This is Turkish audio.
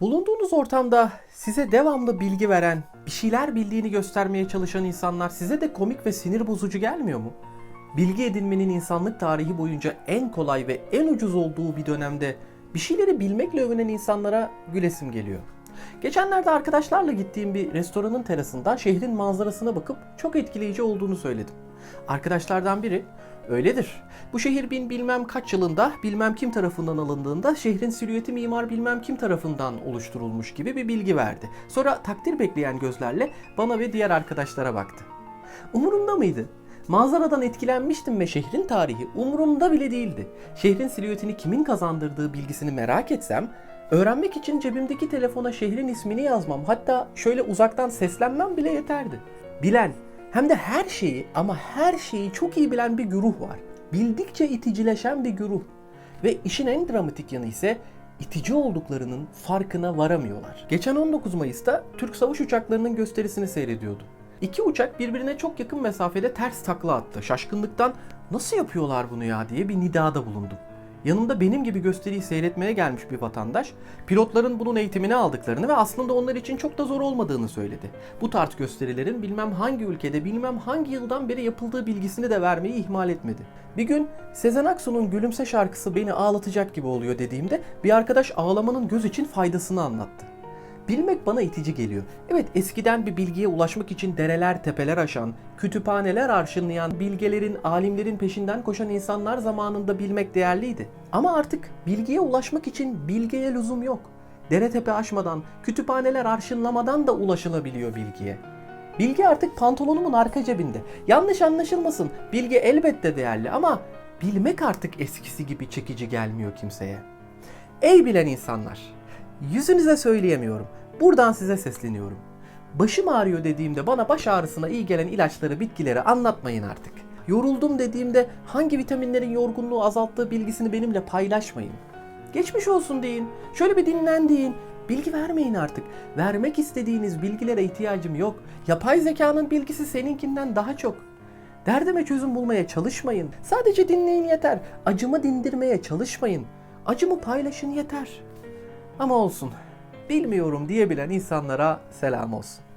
Bulunduğunuz ortamda size devamlı bilgi veren, bir şeyler bildiğini göstermeye çalışan insanlar size de komik ve sinir bozucu gelmiyor mu? Bilgi edinmenin insanlık tarihi boyunca en kolay ve en ucuz olduğu bir dönemde bir şeyleri bilmekle övünen insanlara gülesim geliyor. Geçenlerde arkadaşlarla gittiğim bir restoranın terasında şehrin manzarasına bakıp çok etkileyici olduğunu söyledim. Arkadaşlardan biri öyledir. Bu şehir bin bilmem kaç yılında bilmem kim tarafından alındığında şehrin silüeti mimar bilmem kim tarafından oluşturulmuş gibi bir bilgi verdi. Sonra takdir bekleyen gözlerle bana ve diğer arkadaşlara baktı. Umurumda mıydı? Manzaradan etkilenmiştim ve şehrin tarihi umurumda bile değildi. Şehrin silüetini kimin kazandırdığı bilgisini merak etsem, öğrenmek için cebimdeki telefona şehrin ismini yazmam, hatta şöyle uzaktan seslenmem bile yeterdi. Bilen, hem de her şeyi ama her şeyi çok iyi bilen bir güruh var. Bildikçe iticileşen bir güruh. Ve işin en dramatik yanı ise itici olduklarının farkına varamıyorlar. Geçen 19 Mayıs'ta Türk savaş uçaklarının gösterisini seyrediyordum. İki uçak birbirine çok yakın mesafede ters takla attı. Şaşkınlıktan nasıl yapıyorlar bunu ya diye bir nidada bulundum. Yanımda benim gibi gösteriyi seyretmeye gelmiş bir vatandaş, pilotların bunun eğitimini aldıklarını ve aslında onlar için çok da zor olmadığını söyledi. Bu tarz gösterilerin bilmem hangi ülkede, bilmem hangi yıldan beri yapıldığı bilgisini de vermeyi ihmal etmedi. Bir gün Sezen Aksu'nun Gülümse şarkısı beni ağlatacak gibi oluyor dediğimde bir arkadaş ağlamanın göz için faydasını anlattı. Bilmek bana itici geliyor. Evet eskiden bir bilgiye ulaşmak için dereler tepeler aşan, kütüphaneler arşınlayan, bilgelerin, alimlerin peşinden koşan insanlar zamanında bilmek değerliydi. Ama artık bilgiye ulaşmak için bilgiye lüzum yok. Dere tepe aşmadan, kütüphaneler arşınlamadan da ulaşılabiliyor bilgiye. Bilgi artık pantolonumun arka cebinde. Yanlış anlaşılmasın, bilgi elbette değerli ama bilmek artık eskisi gibi çekici gelmiyor kimseye. Ey bilen insanlar! Yüzünüze söyleyemiyorum. Buradan size sesleniyorum. Başım ağrıyor dediğimde bana baş ağrısına iyi gelen ilaçları, bitkileri anlatmayın artık. Yoruldum dediğimde hangi vitaminlerin yorgunluğu azalttığı bilgisini benimle paylaşmayın. Geçmiş olsun deyin. Şöyle bir dinlen deyin. Bilgi vermeyin artık. Vermek istediğiniz bilgilere ihtiyacım yok. Yapay zekanın bilgisi seninkinden daha çok. Derdime çözüm bulmaya çalışmayın. Sadece dinleyin yeter. Acımı dindirmeye çalışmayın. Acımı paylaşın yeter. Ama olsun. Bilmiyorum diyebilen insanlara selam olsun.